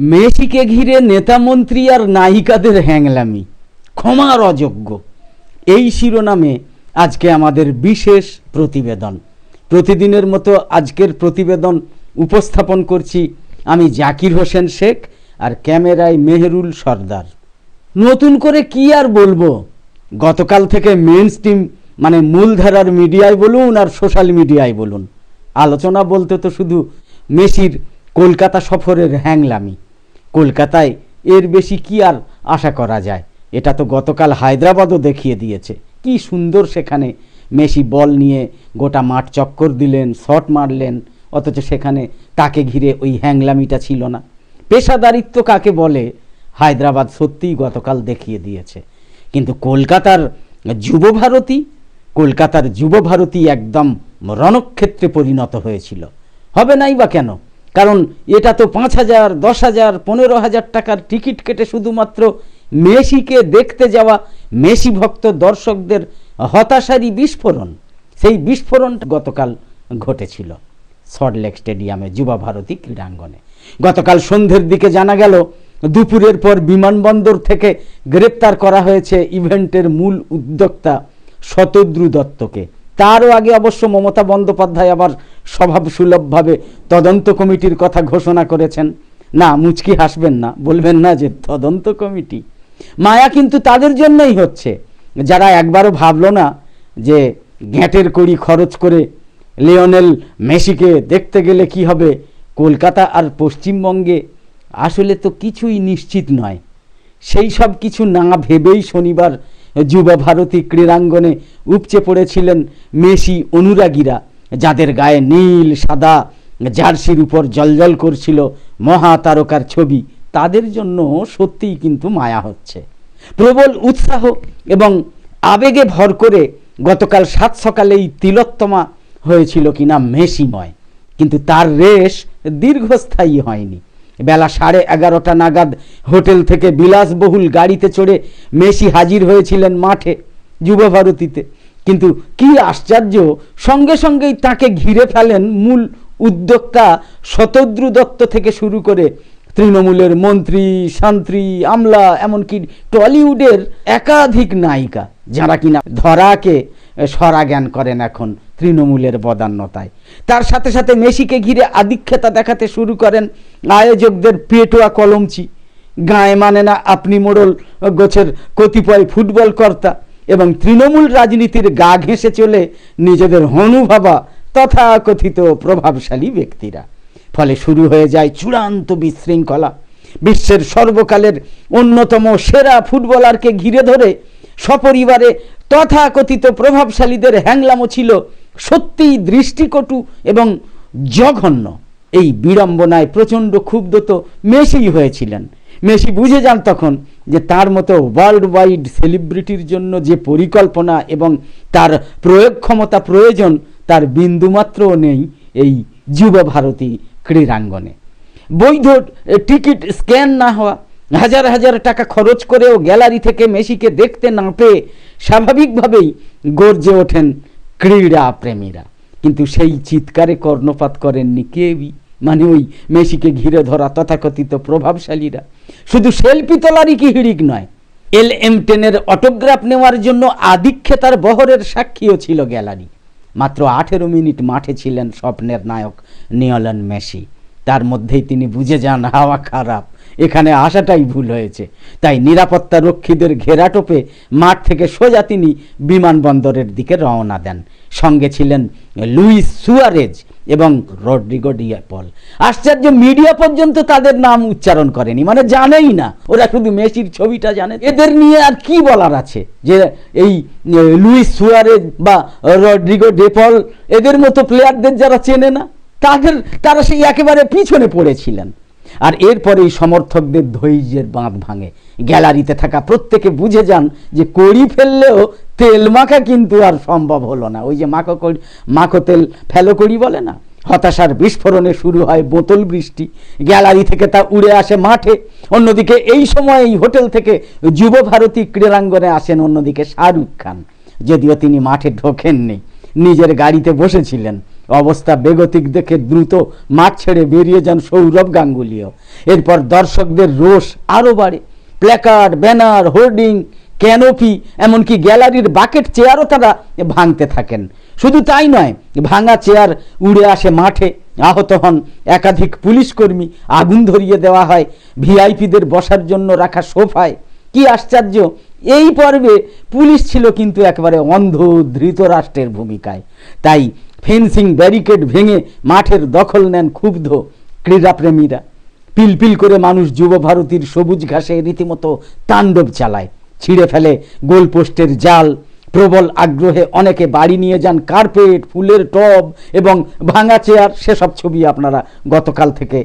মেসিকে ঘিরে নেতামন্ত্রী আর নায়িকাদের হ্যাংলামি। ক্ষমার অযোগ্য। এই শিরোনামে আজকে আমাদের বিশেষ প্রতিবেদন। প্রতিদিনের মতো আজকের প্রতিবেদন উপস্থাপন করছি আমি জাকির হোসেন শেখ আর ক্যামেরায় মেহরুল সর্দার। নতুন করে কি আর বলব? গতকাল থেকে মেন স্ট্রিম মানে মূলধারার মিডিয়ায় বলুন আর সোশ্যাল মিডিয়ায় বলুন। আলোচনা বলতে তো শুধু মেসির কলকাতা সফরের হ্যাংলামি। কলকাতায়। এর বেশি কি আর আশা করা যায়? এটা তো গতকাল হায়দ্রাবাদও দেখিয়ে দিয়েছে। কি সুন্দর সেখানে মেসি বল নিয়ে গোটা মাঠ চক্কর দিলেন, শট মারলেন, অথচ সেখানে তাকে ঘিরে ওই হ্যাংলামিটা ছিল না। পেশাদারিত্ব কাকে বলে, হায়দ্রাবাদ সত্যিই গতকাল দেখিয়ে দিয়েছে। কিন্তু কলকাতার যুব ভারতী কলকাতার যুব ভারতী একদম রণক্ষেত্রে পরিণত হয়েছিল। হবে নাই বা কেন? কারণ এটা তো পাঁচ হাজার, দশ হাজার, পনেরো হাজার টাকার টিকিট কেটে শুধুমাত্র মেসিকে দেখতে যাওয়া মেসি ভক্ত দর্শকদের হতাশারই বিস্ফোরণ। সেই বিস্ফোরণ গতকাল ঘটেছিল সল্টলেক স্টেডিয়ামে যুবা ভারতী ক্রীড়াঙ্গনে। গতকাল সন্ধ্যের দিকে জানা গেল, দুপুরের পর বিমানবন্দর থেকে গ্রেপ্তার করা হয়েছে ইভেন্টের মূল উদ্যোক্তা শতদ্রু দত্তকে। তারও আগে অবশ্য মমতা বন্দ্যোপাধ্যায় আবার স্বভাবসুলভভাবে তদন্ত কমিটির কথা ঘোষণা করেছেন। না, মুচকি হাসবেন না, বলবেন না যে তদন্ত কমিটি। মায়া কিন্তু তাদের জন্যই হচ্ছে। যারা একবারও ভাবলো না যে গ্যাঁটের কড়ি খরচ করে লিওনেল মেসিকে দেখতে গেলে কি হবে, কলকাতা আর পশ্চিমবঙ্গে আসলে তো কিছুই নিশ্চিত নয়। সেই সব কিছু না ভেবেই শনিবার যুবা ভারতী ক্রীড়াঙ্গনে উপচে পড়েছিলেন মেসি অনুরাগীরা, যাদের গায়ে নীল, সাদা জার্সির উপর জলজল করছিল মহা তারকার ছবি। তাদের জন্য সত্যিই কিন্তু মায়া হচ্ছে। প্রবল উৎসাহ এবং আবেগে ভর করে গতকাল সাত সকালেই তিলোত্তমা হয়েছিল কিনা মেসিময়। কিন্তু তার রেশ দীর্ঘস্থায়ী হয়নি। বেলা সাড়ে এগারোটা নাগাদ হোটেল থেকে বিলাসবহুল গাড়িতে চড়ে মেসি হাজির হয়েছিলেন মাঠে যুবভারতীতে। কিন্তু কি আশ্চর্য, সঙ্গে সঙ্গেই তাকে ঘিরে ফেলেন মূল উদ্যোক্তা শতদ্রু দত্ত থেকে শুরু করে তৃণমূলের মন্ত্রী শান্ত্রী আমলা, এমনকি টলিউডের একাধিক নায়িকা, যারা কিনা ধরাকে সরা জ্ঞান করেন এখন। তৃণমূলের বদান্যতায়। তার সাথে সাথে মেসিকে ঘিরে আধিক্যতা দেখাতে শুরু করেন আয়োজকদের পেটোয়া কলমচি। গায়ে মানে না আপনি মোড়ল গোছের কতিপয় ফুটবল কর্তা এবং তৃণমূল রাজনীতির গা ঘেঁষে চলে নিজেদের হনু ভাবা তথাকথিত প্রভাবশালী ব্যক্তিরা। ফলে শুরু হয়ে যায় চূড়ান্ত বিশৃঙ্খলা। বিশ্বের সর্বকালের অন্যতম সেরা ফুটবলারকে ঘিরে ধরে সপরিবারে তথাকথিত প্রভাবশালীদের হ্যাংলামো ছিল সত্যিই দৃষ্টিকটু এবং জঘন্য। এই বিড়ম্বনায় প্রচণ্ড ক্ষুব্ধ তো মেসিই হয়েছিলেন। মেসি বুঝে যান তখন যে তার মতো ওয়ার্ল্ড ওয়াইড সেলিব্রিটির জন্য যে পরিকল্পনা এবং তার প্রয়োগ ক্ষমতা প্রয়োজন, তার বিন্দুমাত্রও নেই এই যুব ভারতী ক্রীড়াঙ্গনে। বৈধ টিকিট স্ক্যান না হওয়া, হাজার হাজার টাকা খরচ করেও গ্যালারি থেকে মেসিকে দেখতে না পেয়ে স্বাভাবিকভাবেই গর্জে ওঠেন ক্রীড়া প্রেমীরা। কিন্তু সেই চিৎকারে কর্ণপাত করেননি কেউই। মানে ওই মেসিকে ঘিরে ধরা তথাকথিত প্রভাবশালীরা। শুধু সেলফি তোলারই কি হিড়িক নয় এল এম টেনের অটোগ্রাফ নেওয়ার জন্য আধিক্যতার বহরের সাক্ষীও ছিল গ্যালারি। মাত্র আঠেরো মিনিট মাঠে ছিলেন স্বপ্নের নায়ক নিয়লন মেসি। তার মধ্যেই তিনি বুঝে যান হাওয়া খারাপ। এখানে আসাটাই ভুল হয়েছে। তাই নিরাপত্তা রক্ষীদের ঘেরাটোপে মাঠ থেকে সোজা তিনি বিমানবন্দরের দিকে রওনা দেন। সঙ্গে ছিলেন লুইস সুয়ারেজ এবং রড্রিগো ডিয়াপল। আশ্চর্য, মিডিয়া পর্যন্ত তাদের নাম উচ্চারণ করেনি। মানে জানেই না, ওরা শুধু মেসির ছবিটা জানে। এদের নিয়ে আর কি বলার আছে? যে এই লুইস সুয়ারেজ বা রড্রিগো ডেপল এদের মতো প্লেয়ারদের যারা চেনে না, তাদের, তারা সেই একেবারে পিছনে পড়েছিলেন। আর এরপরেই সমর্থকদের ধৈর্যের বাঁধ ভাঙে। গ্যালারিতে থাকা প্রত্যেকে বুঝে যান যে কড়ি ফেললেও তেল মাখা কিন্তু আর সম্ভব হলো না। ওই যে মাখো কড়ি, মাখো তেল ফেলো কড়ি বলে না? হতাশার বিস্ফোরণে শুরু হয় বোতল বৃষ্টি। গ্যালারি থেকে তা উড়ে আসে মাঠে। অন্যদিকে এই সময় এই হোটেল থেকে যুব ভারতী ক্রীড়াঙ্গনে আসেন অন্যদিকে শাহরুখ খান। যদিও তিনি মাঠে ঢোকেননি, নিজের গাড়িতে বসেছিলেন। অবস্থা বেগতিক দেখে দ্রুত মাঠ ছেড়ে বেরিয়ে যান সৌরভ গাঙ্গুলিও। এরপর দর্শকদের রোষ আরও বাড়ে। প্ল্যাকার্ড, ব্যানার, হোর্ডিং, ক্যানোপি, এমনকি গ্যালারির বাকেট চেয়ারও তারা ভাঙতে থাকেন। শুধু তাই নয়, ভাঙা চেয়ার উড়ে আসে মাঠে। আহত হন একাধিক পুলিশ কর্মী। আগুন ধরিয়ে দেওয়া হয় ভিআইপিদের বসার জন্য রাখা সোফায়। কি আশ্চর্য এই পর্বে পুলিশ ছিল কিন্তু একেবারে অন্ধ ধৃতরাষ্ট্রের ভূমিকায়। তাই ফেন্সিং ব্যারিকেড ভেঙে মাঠের দখল নেন ক্ষুব্ধ ক্রীড়াপ্রেমীরা। পিলপিল করে মানুষ যুব ভারতীর সবুজ ঘাসে রীতিমতো তাণ্ডব চালায়। ছিঁড়ে ফেলে গোলপোস্টের জাল। প্রবল আগ্রহে অনেকে বাড়ি নিয়ে যান কার্পেট, ফুলের টব এবং ভাঙা চেয়ার। সেসব ছবি আপনারা গতকাল থেকে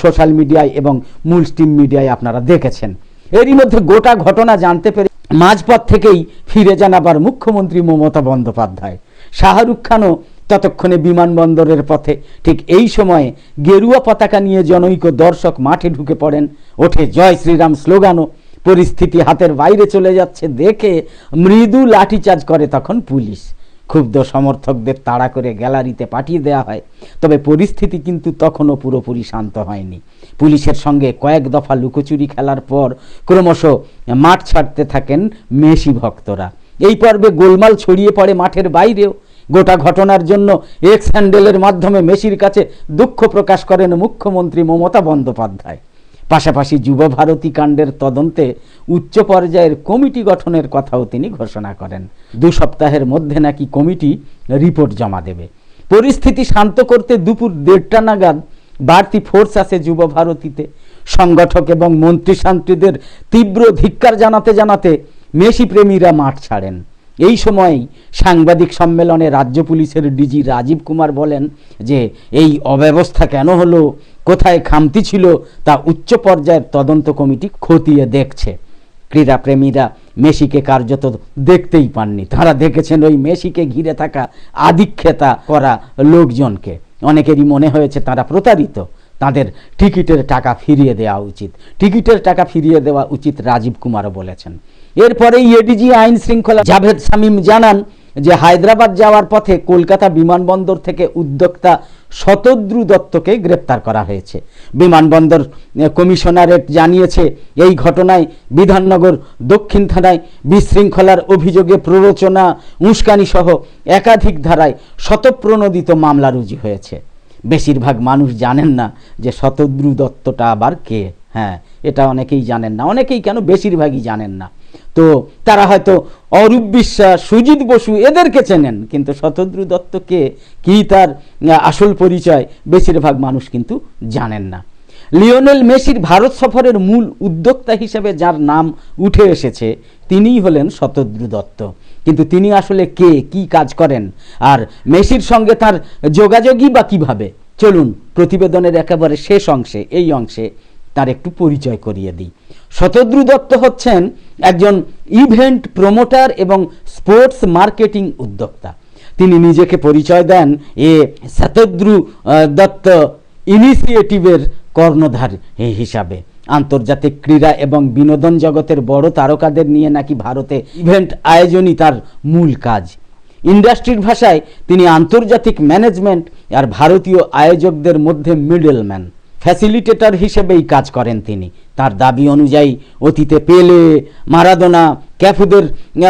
সোশ্যাল মিডিয়ায় এবং মূল স্ট্রিম মিডিয়ায় আপনারা দেখেছেন। এরই মধ্যে গোটা ঘটনা জানতে পেরে মাঝপথ থেকেই ফিরে যান আবার মুখ্যমন্ত্রী মমতা বন্দ্যোপাধ্যায়। শাহরুখ খানও ততক্ষণে বিমানবন্দরের পথে। ঠিক এই সময়ে গেরুয়া পতাকা নিয়ে জনৈক দর্শক মাঠে ঢুকে পড়েন, ওঠে জয় শ্রীরাম স্লোগানও। পরিস্থিতি হাতের বাইরে চলে যাচ্ছে দেখে মৃদু লাঠিচার্জ করে তখন পুলিশ। ক্ষুব্ধ সমর্থকদের তাড়া করে গ্যালারিতে পাঠিয়ে দেওয়া হয়। তবে পরিস্থিতি কিন্তু তখনও পুরোপুরি শান্ত হয়নি। পুলিশের সঙ্গে কয়েক দফা লুকোচুরি খেলার পর ক্রমশ মাঠ ছাড়তে থাকেন মেসি ভক্তরা। এই পর্বে গোলমাল ছড়িয়ে পড়ে মাঠের বাইরেও। গোটা ঘটনার জন্য এক্স হ্যান্ডেলের মাধ্যমে মেসির কাছে দুঃখ প্রকাশ করেন মুখ্যমন্ত্রী মমতা বন্দ্যোপাধ্যায়। পাশাপাশি যুব ভারতী কাণ্ডের তদন্তে উচ্চ পর্যায়ের কমিটি গঠনের কথাও তিনি ঘোষণা করেন। দু সপ্তাহের মধ্যে নাকি কমিটি রিপোর্ট জমা দেবে। পরিস্থিতি শান্ত করতে দুপুর দেড়টা নাগাদ বাড়তি ফোর্স আছে যুব ভারতীতে। সংগঠক এবং মন্ত্রী শান্তিদের তীব্র ধিক্কার জানাতে জানাতে মেসি প্রেমীরা মাঠ ছাড়েন। এই সময়েই সাংবাদিক সম্মেলনে রাজ্য পুলিশের ডিজি রাজীব কুমার বলেন যে, এই অব্যবস্থা কেন হলো? কোথায় খামতি ছিল? তা উচ্চ পর্যায়ের তদন্ত কমিটি খতিয়ে দেখছে। ক্রীড়াপ্রেমীরা মেসিকে কার্যত দেখতেই পাননি। তারা দেখেছেন ওই মেসিকে ঘিরে থাকা আধিক্ষেতা করা লোকজনকে। অনেকেরই মনে হয়েছে তারা প্রতারিত। তাদের টিকিটের টাকা ফিরিয়ে দেওয়া উচিত। টিকিটের টাকা ফিরিয়ে দেওয়া উচিত রাজীব কুমারও বলেছেন। এরপরে এডিজি আইন শৃঙ্খলা জাভেদ শামীম জানান যে, হায়দ্রাবাদ যাওয়ার পথে কলকাতা বিমানবন্দর থেকে উদ্যোক্তা শতদ্রু দত্তকে গ্রেপ্তার করা হয়েছে। বিমানবন্দর কমিশনারেট জানিয়েছে, এই ঘটনায় বিধাননগর দক্ষিণ থানায় বিশৃঙ্খলার অভিযোগে প্ররোচনা উস্কানি সহ একাধিক ধারায় শতপ্রণোদিত মামলা রুজু হয়েছে। বেশিরভাগ মানুষ জানেন না যে শতদ্রু দত্তটা আবার কে। হ্যাঁ এটা অনেকেই জানেন না, অনেকেই কেন বেশিরভাগই জানেন না। তো তারা হয়তো অরূপ বিশ্বাস, সুজিত বসু এদেরকে চেনেন, কিন্তু শতদ্রু দত্তকে কি? তার আসল পরিচয়? বেশিরভাগ মানুষ কিন্তু জানেন না। লিওনেল মেসির ভারত সফরের মূল উদ্যোক্তা হিসেবে যার নাম উঠে এসেছে, তিনিই হলেন শতদ্রু দত্ত। কিন্তু তিনি আসলে কে, কি কাজ করেন, আর মেসির সঙ্গে তার যোগাযোগই বা কীভাবে? চলুন প্রতিবেদনের একেবারে শেষ অংশে, এই অংশে তার একটু পরিচয় করিয়ে দিই। শতদ্রু দত্ত হচ্ছেন একজন ইভেন্ট প্রমোটার এবং স্পোর্টস মার্কেটিং উদ্যোক্তা। তিনি নিজেকে পরিচয় দেন এ শতদ্রু দত্ত ইনিশিয়েটিভের কর্ণধার হিসাবে। আন্তর্জাতিক ক্রীড়া এবং বিনোদন জগতের বড় তারকাদের নিয়ে নাকি ভারতে ইভেন্ট আয়োজনই তার মূল কাজ। ইন্ডাস্ট্রির ভাষায় তিনি আন্তর্জাতিক ম্যানেজমেন্ট আর ভারতীয় আয়োজকদের মধ্যে মিডলম্যান, ফ্যাসিলিটেটর হিসেবেই কাজ করেন তিনি। তার দাবি অনুযায়ী অতীতে পেলে, মারাদোনা ক্যাফুদের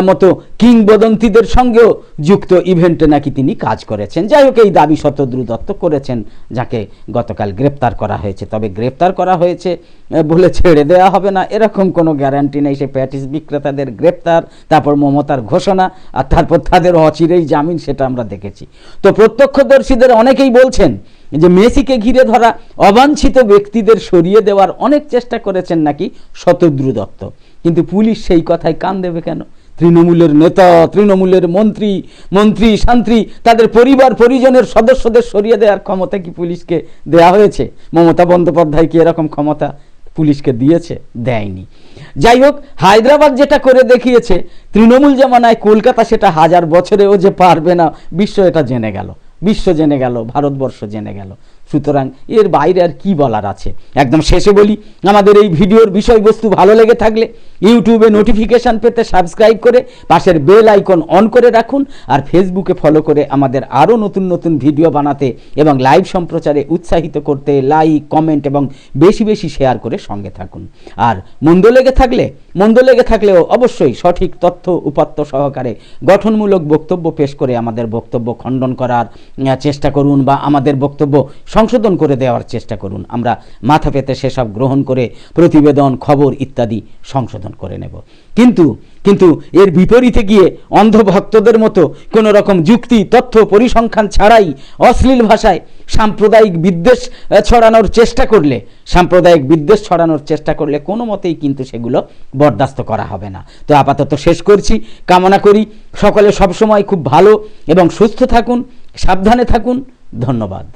মতো কিংবদন্তিদের সঙ্গেও যুক্ত ইভেন্টে নাকি তিনি কাজ করেছেন। যাই হোক, এই দাবি শতদ্রু দত্ত করেছেন, যাকে গতকাল গ্রেপ্তার করা হয়েছে। তবে গ্রেপ্তার করা হয়েছে বলে ছেড়ে দেওয়া হবে না। এরকম কোনো গ্যারান্টি নেই। সে প্যাটিস বিক্রেতাদের গ্রেপ্তার, তারপর মমতার ঘোষণা, আর তারপর তাদের অচিরেই জামিন, সেটা আমরা দেখেছি। তো প্রত্যক্ষদর্শীদের অনেকেই বলছেন যে মেসিকে ঘিরে ধরা অবাঞ্ছিত ব্যক্তিদের সরিয়ে দেওয়ার অনেক চেষ্টা করেছেন নাকি শতদ্রু দত্ত কিন্তু পুলিশ সেই কথায় কান দেবে কেন? তৃণমূলের নেতা, তৃণমূলের মন্ত্রী মন্ত্রী, শান্ত্রী, তাদের পরিবার, পরিজনের সদস্যদের সরিয়ে দেওয়ার ক্ষমতা কি পুলিশকে দেয়া হয়েছে? মমতা বন্দ্যোপাধ্যায় কি এরকম ক্ষমতা পুলিশকে দিয়েছে? দেয়নি। যাই হোক, হায়দ্রাবাদ যেটা করে দেখিয়েছে, তৃণমূল জামানায় কলকাতা সেটা হাজার বছরেও যে পারবে না, বিশ্ব এটা জেনে গেল। বিশ্ব জেনে গেল, ভারতবর্ষ জেনে গেল। সুতরাং এর বাইরে আর কি বলার আছে? একদম শেষে বলি, আমাদের এই ভিডিওর বিষয়বস্তু ভালো লেগে থাকলে ইউটিউবে নোটিফিকেশান পেতে সাবস্ক্রাইব করে পাশের বেল আইকন অন করে রাখুন আর ফেসবুকে ফলো করে আমাদের আরও নতুন নতুন ভিডিও বানাতে এবং লাইভ সম্প্রচারে উৎসাহিত করতে লাইক কমেন্ট এবং বেশি বেশি শেয়ার করে সঙ্গে থাকুন। আর মন্দ লেগে থাকলে, মন্দ লেগে থাকলেও অবশ্যই সঠিক তথ্য, উপাত্ত সহকারে গঠনমূলক বক্তব্য পেশ করে আমাদের বক্তব্য খণ্ডন করার চেষ্টা করুন বা আমাদের বক্তব্য সংশোধন করে দেওয়ার চেষ্টা করুন। আমরা মাথা পেতে সেসব গ্রহণ করে প্রতিবেদন, খবর ইত্যাদি সংশোধন করে নেব। কিন্তু কিন্তু এর বিপরীতে গিয়ে অন্ধভক্তদের মতো কোনো রকম যুক্তি, তথ্য, পরিসংখ্যান ছাড়াই অশ্লীল ভাষায় সাম্প্রদায়িক বিদ্বেষ ছড়ানোর চেষ্টা করলে, সাম্প্রদায়িক বিদ্বেষ ছড়ানোর চেষ্টা করলে কোনো মতেই কিন্তু সেগুলো বরদাস্ত করা হবে না। তো আপাতত শেষ করছি, কামনা করি সকলে সবসময় খুব ভালো এবং সুস্থ থাকুন, সাবধানে থাকুন, ধন্যবাদ।